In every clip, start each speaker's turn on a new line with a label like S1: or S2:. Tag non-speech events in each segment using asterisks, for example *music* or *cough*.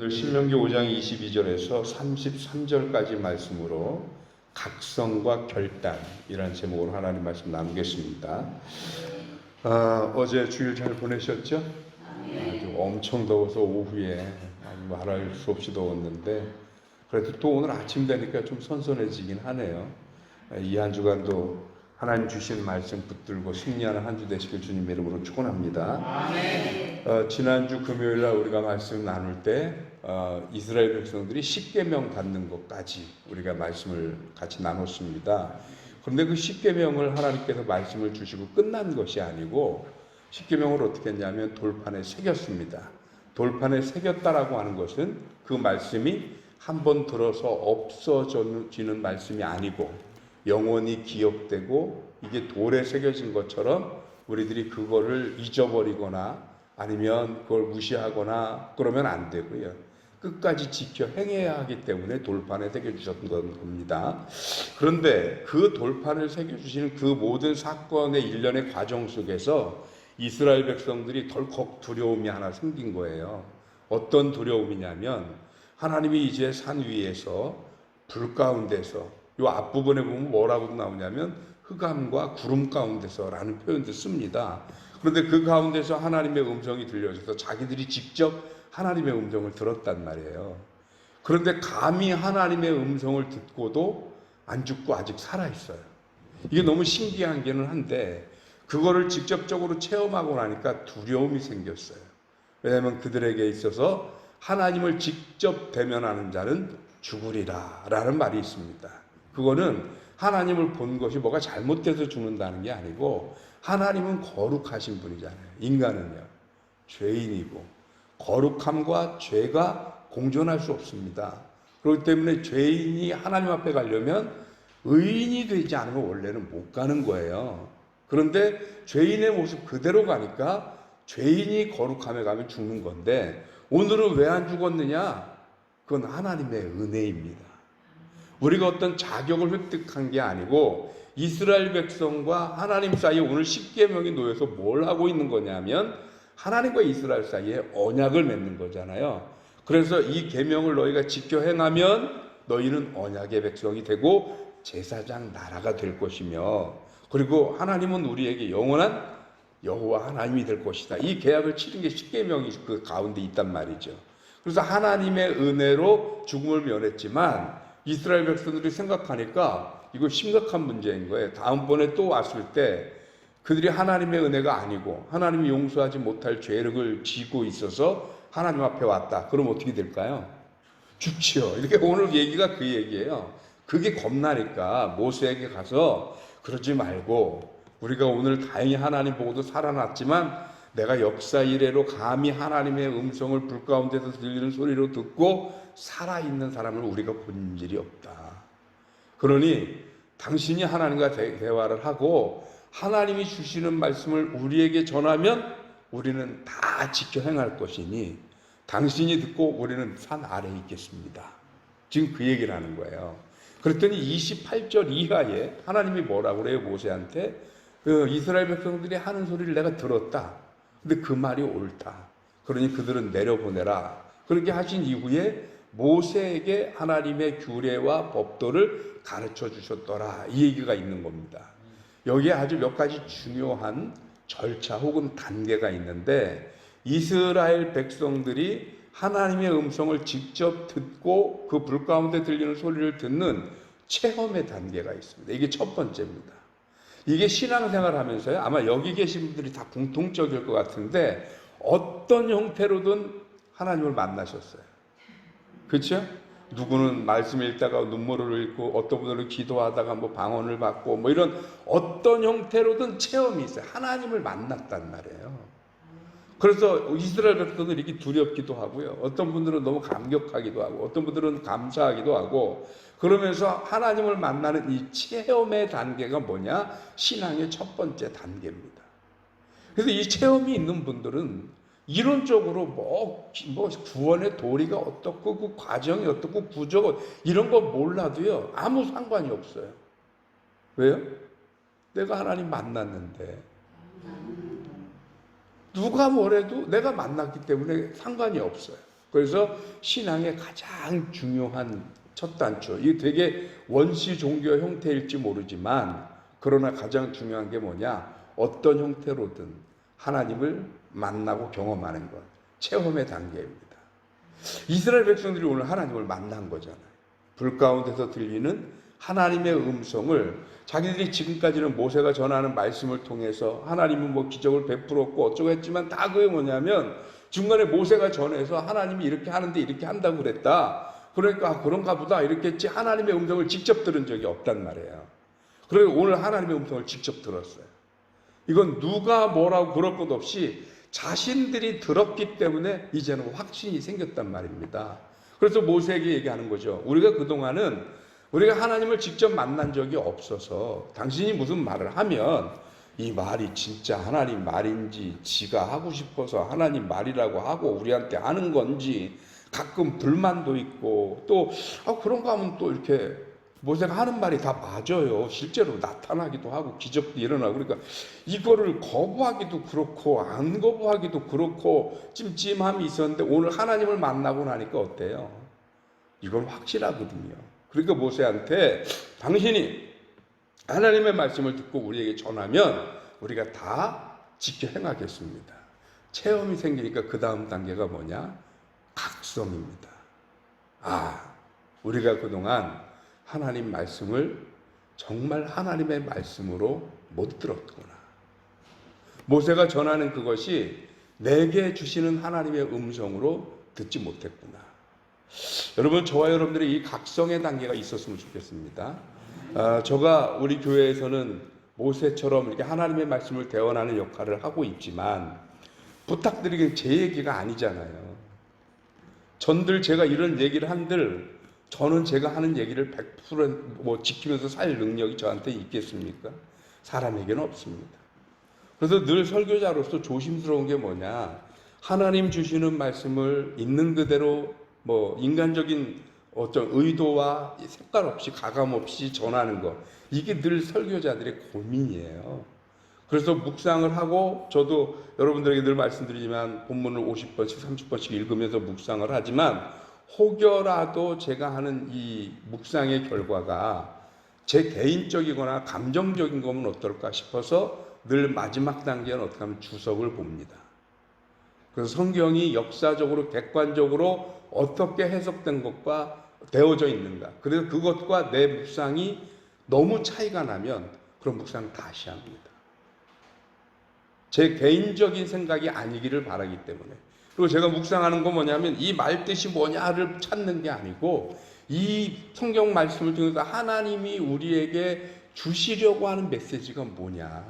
S1: 오늘 신명기 5장 22절에서 33절까지 말씀으로 각성과 결단이라는 제목으로 하나님 말씀 나누겠습니다. 아, 어제 주일 잘 보내셨죠? 아주 엄청 더워서 오후에 말할 수 없이 더웠는데 그래도 또 오늘 아침 되니까 좀 선선해지긴 하네요. 이 한 주간도 하나님 주신 말씀 붙들고 승리하는 한 주 되시길 주님 이름으로 축원합니다. 어, 지난주 금요일 날 우리가 말씀 나눌 때 어, 이스라엘 백성들이 10계명 받는 것까지 우리가 말씀을 같이 나눴습니다. 그런데 그 10계명을 하나님께서 말씀을 주시고 끝난 것이 아니고 10계명을 어떻게 했냐면 돌판에 새겼습니다. 돌판에 새겼다라고 하는 것은 그 말씀이 한 번 들어서 없어지는 말씀이 아니고 영원히 기억되고 이게 돌에 새겨진 것처럼 우리들이 그거를 잊어버리거나 아니면 그걸 무시하거나 그러면 안 되고요. 끝까지 지켜 행해야 하기 때문에 돌판에 새겨주셨던 겁니다. 그런데 그 돌판을 새겨주시는 그 모든 사건의 일련의 과정 속에서 이스라엘 백성들이 덜컥 두려움이 하나 생긴 거예요. 어떤 두려움이냐면 하나님이 이제 산 위에서 불 가운데서 이 앞부분에 보면 뭐라고 나오냐면 흑암과 구름 가운데서라는 표현도 씁니다. 그런데 그 가운데서 하나님의 음성이 들려져서 자기들이 직접 하나님의 음성을 들었단 말이에요. 그런데 감히 하나님의 음성을 듣고도 안 죽고 아직 살아있어요. 이게 너무 신기한 게는 한데, 그거를 직접적으로 체험하고 나니까 두려움이 생겼어요. 왜냐하면 그들에게 있어서 하나님을 직접 대면하는 자는 죽으리라 라는 말이 있습니다. 그거는 하나님을 본 것이 뭐가 잘못돼서 죽는다는 게 아니고 하나님은 거룩하신 분이잖아요. 인간은요. 죄인이고 거룩함과 죄가 공존할 수 없습니다. 그렇기 때문에 죄인이 하나님 앞에 가려면 의인이 되지 않으면 원래는 못 가는 거예요. 그런데 죄인의 모습 그대로 가니까 죄인이 거룩함에 가면 죽는 건데 오늘은 왜 안 죽었느냐? 그건 하나님의 은혜입니다. 우리가 어떤 자격을 획득한 게 아니고 이스라엘 백성과 하나님 사이에 오늘 10계명이 놓여서 뭘 하고 있는 거냐면 하나님과 이스라엘 사이에 언약을 맺는 거잖아요. 그래서 이 계명을 너희가 지켜 행하면 너희는 언약의 백성이 되고 제사장 나라가 될 것이며 그리고 하나님은 우리에게 영원한 여호와 하나님이 될 것이다. 이 계약을 치른 게 10계명이 그 가운데 있단 말이죠. 그래서 하나님의 은혜로 죽음을 면했지만 이스라엘 백성들이 생각하니까 이거 심각한 문제인 거예요. 다음번에 또 왔을 때 그들이 하나님의 은혜가 아니고 하나님이 용서하지 못할 죄를 지고 있어서 하나님 앞에 왔다. 그럼 어떻게 될까요? 죽지요. 이렇게 오늘 얘기가 그 얘기예요. 그게 겁나니까 모세에게 가서 그러지 말고 우리가 오늘 다행히 하나님 보고도 살아났지만 내가 역사 이래로 감히 하나님의 음성을 불 가운데서 들리는 소리로 듣고 살아있는 사람을 우리가 본 일이 없다. 그러니 당신이 하나님과 대, 대화를 하고 하나님이 주시는 말씀을 우리에게 전하면 우리는 다 지켜 행할 것이니 당신이 듣고 우리는 산 아래에 있겠습니다. 지금 그 얘기를 하는 거예요. 그랬더니 28절 이하에 하나님이 뭐라고 그래요, 모세한테? 그 이스라엘 백성들이 하는 소리를 내가 들었다. 근데 그 말이 옳다. 그러니 그들은 내려보내라. 그렇게 하신 이후에 모세에게 하나님의 규례와 법도를 가르쳐 주셨더라. 이 얘기가 있는 겁니다. 여기에 아주 몇 가지 중요한 절차 혹은 단계가 있는데 이스라엘 백성들이 하나님의 음성을 직접 듣고 그 불 가운데 들리는 소리를 듣는 체험의 단계가 있습니다. 이게 첫 번째입니다. 이게 신앙생활 하면서요. 아마 여기 계신 분들이 다 공통적일 것 같은데 어떤 형태로든 하나님을 만나셨어요. 그렇죠? 누구는 말씀 읽다가 눈물을 흘리고 어떤 분들은 기도하다가 뭐 방언을 받고 뭐 이런 어떤 형태로든 체험이 있어요. 하나님을 만났단 말이에요. 그래서 이스라엘 백성들이 이렇게 두렵기도 하고요. 어떤 분들은 너무 감격하기도 하고 어떤 분들은 감사하기도 하고 그러면서 하나님을 만나는 이 체험의 단계가 뭐냐? 신앙의 첫 번째 단계입니다. 그래서 이 체험이 있는 분들은 이론적으로 뭐, 뭐 구원의 도리가 어떻고 그 과정이 어떻고 구조가 이런 거 몰라도요 아무 상관이 없어요. 왜요? 내가 하나님 만났는데 누가 뭐래도 내가 만났기 때문에 상관이 없어요. 그래서 신앙의 가장 중요한 첫 단추. 이게 되게 원시 종교 형태일지 모르지만 그러나 가장 중요한 게 뭐냐? 어떤 형태로든 하나님을 만나고 경험하는 것. 체험의 단계입니다. 이스라엘 백성들이 오늘 하나님을 만난 거잖아요. 불 가운데서 들리는 하나님의 음성을 자기들이 지금까지는 모세가 전하는 말씀을 통해서 하나님은 뭐 기적을 베풀었고 어쩌고 했지만 다 그게 뭐냐면 중간에 모세가 전해서 하나님이 이렇게 하는데 이렇게 한다고 그랬다. 그러니까 아, 그런가 보다 이렇게 했지 하나님의 음성을 직접 들은 적이 없단 말이에요. 그래서 오늘 하나님의 음성을 직접 들었어요. 이건 누가 뭐라고 그럴 것 없이 자신들이 들었기 때문에 이제는 확신이 생겼단 말입니다. 그래서 모세에게 얘기하는 거죠. 우리가 그동안은 우리가 하나님을 직접 만난 적이 없어서 당신이 무슨 말을 하면 이 말이 진짜 하나님 말인지 지가 하고 싶어서 하나님 말이라고 하고 우리한테 하는 건지 가끔 불만도 있고 또 아, 그런가 하면 또 이렇게 모세가 하는 말이 다 맞아요. 실제로 나타나기도 하고 기적도 일어나고 그러니까 이거를 거부하기도 그렇고 안 거부하기도 그렇고 찜찜함이 있었는데 오늘 하나님을 만나고 나니까 어때요? 이건 확실하거든요. 그러니까 모세한테 당신이 하나님의 말씀을 듣고 우리에게 전하면 우리가 다 지켜 행하겠습니다. 체험이 생기니까 그 다음 단계가 뭐냐? 각성입니다. 아, 우리가 그동안 하나님 말씀을 정말 하나님의 말씀으로 못 들었구나. 모세가 전하는 그것이 내게 주시는 하나님의 음성으로 듣지 못했구나. 여러분, 저와 여러분들의 이 각성의 단계가 있었으면 좋겠습니다. 아, 저가 우리 교회에서는 모세처럼 이렇게 하나님의 말씀을 대원하는 역할을 하고 있지만 부탁드리긴 제 얘기가 아니잖아요. 전들 제가 이런 얘기를 한들 저는 제가 하는 얘기를 100%뭐 지키면서 살 능력이 저한테 있겠습니까? 사람에게는 없습니다. 그래서 늘 설교자로서 조심스러운 게 뭐냐? 하나님 주시는 말씀을 있는 그대로 뭐 인간적인 어떤 의도와 색깔 없이 가감 없이 전하는 것 이게 늘 설교자들의 고민이에요. 그래서 묵상을 하고 저도 여러분들에게 늘 말씀드리지만 본문을 50번씩 30번씩 읽으면서 묵상을 하지만 혹여라도 제가 하는 이 묵상의 결과가 제 개인적이거나 감정적인 거면 어떨까 싶어서 늘 마지막 단계는 어떻게 하면 주석을 봅니다. 그래서 성경이 역사적으로 객관적으로 어떻게 해석된 것과 되어져 있는가. 그래서 그것과 내 묵상이 너무 차이가 나면 그런 묵상 다시 합니다. 제 개인적인 생각이 아니기를 바라기 때문에. 그리고 제가 묵상하는 건 뭐냐면 이 말뜻이 뭐냐를 찾는 게 아니고 이 성경 말씀을 통해서 하나님이 우리에게 주시려고 하는 메시지가 뭐냐.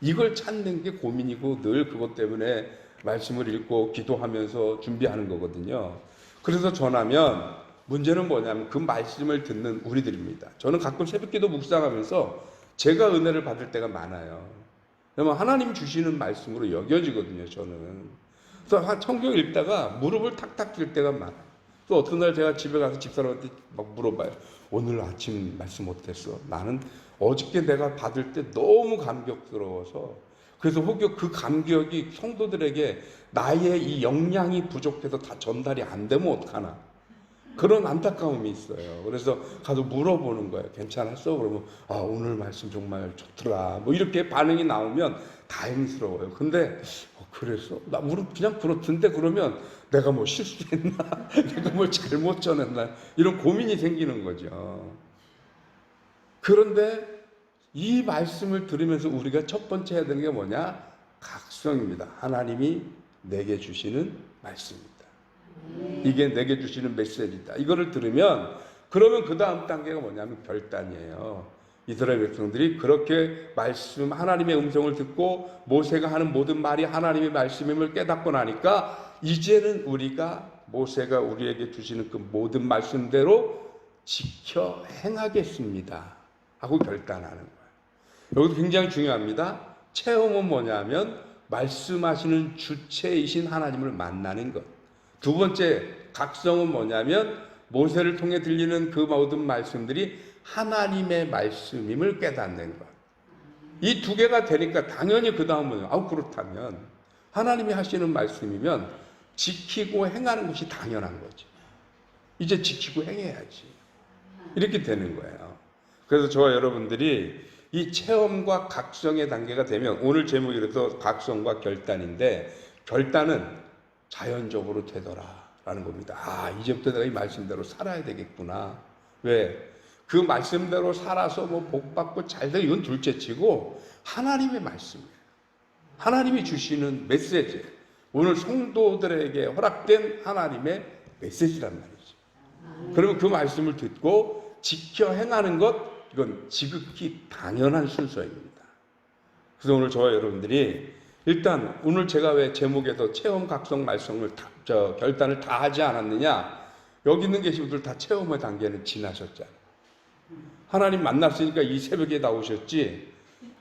S1: 이걸 찾는 게 고민이고 늘 그것 때문에 말씀을 읽고 기도하면서 준비하는 거거든요. 그래서 전하면 문제는 뭐냐면 그 말씀을 듣는 우리들입니다. 저는 가끔 새벽기도 묵상하면서 제가 은혜를 받을 때가 많아요. 그러면 하나님 주시는 말씀으로 여겨지거든요. 저는. 그래서 성경 읽다가 무릎을 탁탁 뛸 때가 많아요. 또 어떤 날 제가 집에 가서 집사람한테 막 물어봐요. 오늘 아침 말씀 어땠어? 나는 어저께 내가 받을 때 너무 감격스러워서 그래서 혹여 그 감격이 성도들에게 나의 이 역량이 부족해서 다 전달이 안 되면 어떡하나. 그런 안타까움이 있어요. 그래서 가서 물어보는 거예요. 괜찮았어? 그러면, 아, 오늘 말씀 정말 좋더라. 뭐 이렇게 반응이 나오면 다행스러워요. 근데, 어, 그래서? 나 무릎 그냥 그렇던데 그러면 내가 뭐 실수했나? *laughs* 내가 뭘 잘못 전했나? 이런 고민이 생기는 거죠. 그런데 이 말씀을 들으면서 우리가 첫 번째 해야 되는 게 뭐냐? 각성입니다. 하나님이 내게 주시는 말씀입니다. 이게 내게 주시는 메시지다. 이거를 들으면 그러면 그 다음 단계가 뭐냐면 결단이에요. 이스라엘 백성들이 그렇게 말씀 하나님의 음성을 듣고 모세가 하는 모든 말이 하나님의 말씀임을 깨닫고 나니까 이제는 우리가 모세가 우리에게 주시는 그 모든 말씀대로 지켜 행하겠습니다. 하고 결단하는 거예요. 여기도 굉장히 중요합니다. 체험은 뭐냐면 말씀하시는 주체이신 하나님을 만나는 것. 두 번째 각성은 뭐냐면 모세를 통해 들리는 그 모든 말씀들이 하나님의 말씀임을 깨닫는 것. 이 두 개가 되니까 당연히 그 다음은 아우 그렇다면 하나님이 하시는 말씀이면 지키고 행하는 것이 당연한 거죠. 이제 지키고 행해야지. 이렇게 되는 거예요. 그래서 저와 여러분들이 이 체험과 각성의 단계가 되면 오늘 제목이 그래서 각성과 결단인데 결단은 자연적으로 되더라 라는 겁니다. 아 이제부터 내가 이 말씀대로 살아야 되겠구나. 왜? 그 말씀대로 살아서 뭐 복 받고 잘 되고 이건 둘째치고 하나님의 말씀이에요. 하나님이 주시는 메시지. 오늘 성도들에게 허락된 하나님의 메시지란 말이죠. 그러면 그 말씀을 듣고 지켜 행하는 것 이건 지극히 당연한 순서입니다. 그래서 오늘 저와 여러분들이 일단 오늘 제가 왜 제목에서 체험 각성 말씀을 다, 저 결단을 다 하지 않았느냐 여기 있는 계신 분들 다 체험의 단계는 지나셨잖아요. 하나님 만났으니까 이 새벽에 나오셨지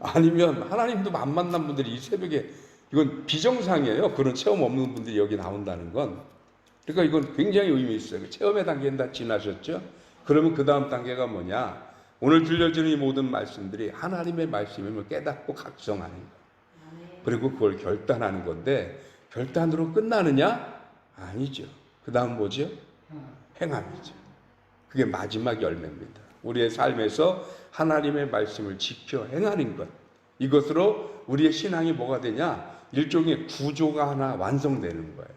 S1: 아니면 하나님도 안 만난 분들이 이 새벽에 이건 비정상이에요. 그런 체험 없는 분들이 여기 나온다는 건. 그러니까 이건 굉장히 의미 있어요. 그 체험의 단계는 다 지나셨죠? 그러면 그 다음 단계가 뭐냐? 오늘 들려주는 이 모든 말씀들이 하나님의 말씀임을 깨닫고 각성하는 거예요. 그리고 그걸 결단하는 건데 결단으로 끝나느냐? 아니죠. 그 다음 뭐죠? 행함이죠. 그게 마지막 열매입니다. 우리의 삶에서 하나님의 말씀을 지켜 행하는 것. 이것으로 우리의 신앙이 뭐가 되냐? 일종의 구조가 하나 완성되는 거예요.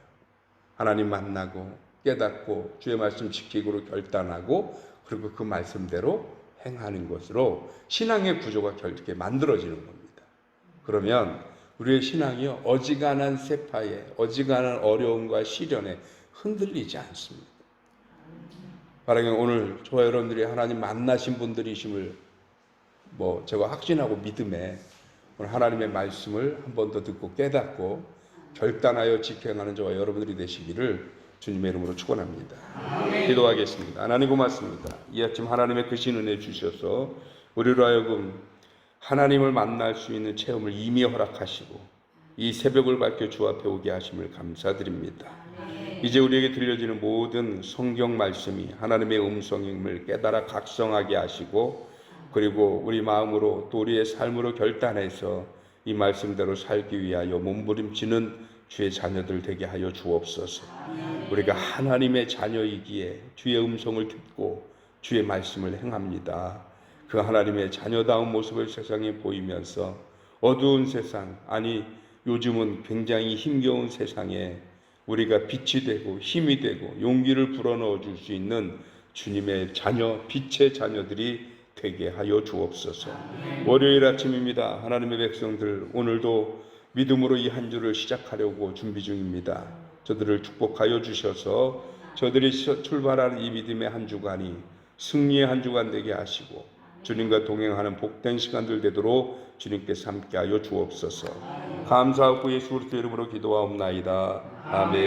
S1: 하나님 만나고 깨닫고 주의 말씀 지키기로 결단하고 그리고 그 말씀대로 행하는 것으로 신앙의 구조가 결국에 만들어지는 겁니다. 그러면 우리의 신앙이요 어지간한 세파에 어지간한 어려움과 시련에 흔들리지 않습니다. 바라기 오늘 저와 여러분들이 하나님 만나신 분들이심을 뭐 제가 확신하고 믿음에 오늘 하나님의 말씀을 한 번 더 듣고 깨닫고 결단하여 지켜행하는 저와 여러분들이 되시기를 주님의 이름으로 축원합니다. 기도하겠습니다. 하나님 고맙습니다. 이 아침 하나님의 크신 은혜 주셔서 우리로 하여금 하나님을 만날 수 있는 체험을 이미 허락하시고 이 새벽을 밝혀 주 앞에 오게 하심을 감사드립니다. 이제 우리에게 들려지는 모든 성경 말씀이 하나님의 음성임을 깨달아 각성하게 하시고 그리고 우리 마음으로 또 우리의 삶으로 결단해서 이 말씀대로 살기 위하여 몸부림치는 주의 자녀들 되게 하여 주옵소서. 우리가 하나님의 자녀이기에 주의 음성을 듣고 주의 말씀을 행합니다. 그 하나님의 자녀다운 모습을 세상에 보이면서 어두운 세상, 아니 요즘은 굉장히 힘겨운 세상에 우리가 빛이 되고 힘이 되고 용기를 불어넣어 줄 수 있는 주님의 자녀, 빛의 자녀들이 되게 하여 주옵소서. 월요일 아침입니다. 하나님의 백성들 오늘도 믿음으로 이 한 주를 시작하려고 준비 중입니다. 저들을 축복하여 주셔서 저들이 시- 출발하는 이 믿음의 한 주간이 승리의 한 주간 되게 하시고 주님과 동행하는 복된 시간들 되도록 주님께서 함께하여 주옵소서. 감사하고 예수 그리스도 이름으로 기도하옵나이다. 아멘.